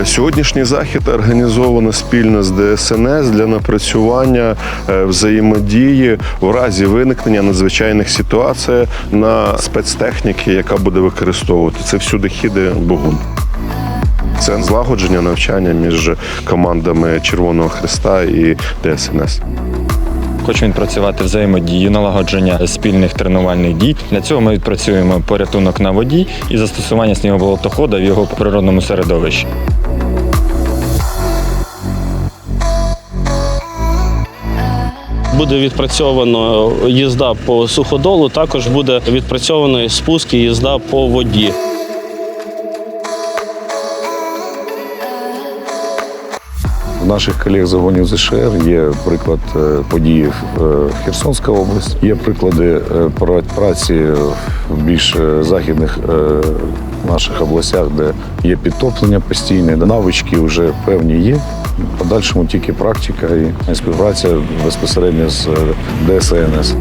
Е, Сьогоднішній захід організовано спільно з ДСНС для напрацювання е, взаємодії в разі виникнення надзвичайних ситуацій на спецтехніки, яка буде використовувати це всюди хіди Богун. Це злагодження навчання між командами Червоного Христа і ДСНС. Хочемо відпрацювати взаємодію, налагодження спільних тренувальних дій. Для цього ми відпрацюємо порятунок на воді і застосування снігоболотохода в його природному середовищі. Буде відпрацьовано їзда по суходолу, також буде відпрацьовано спуск і їзда по воді. В наших колег загонів ЗШР є приклад е, події в е, Херсонська область. Є приклади е, праці в більш е, західних е, наших областях, де є підтоплення постійне, навички вже певні є. Подальшому тільки практика і співпраця безпосередньо з ДСНС.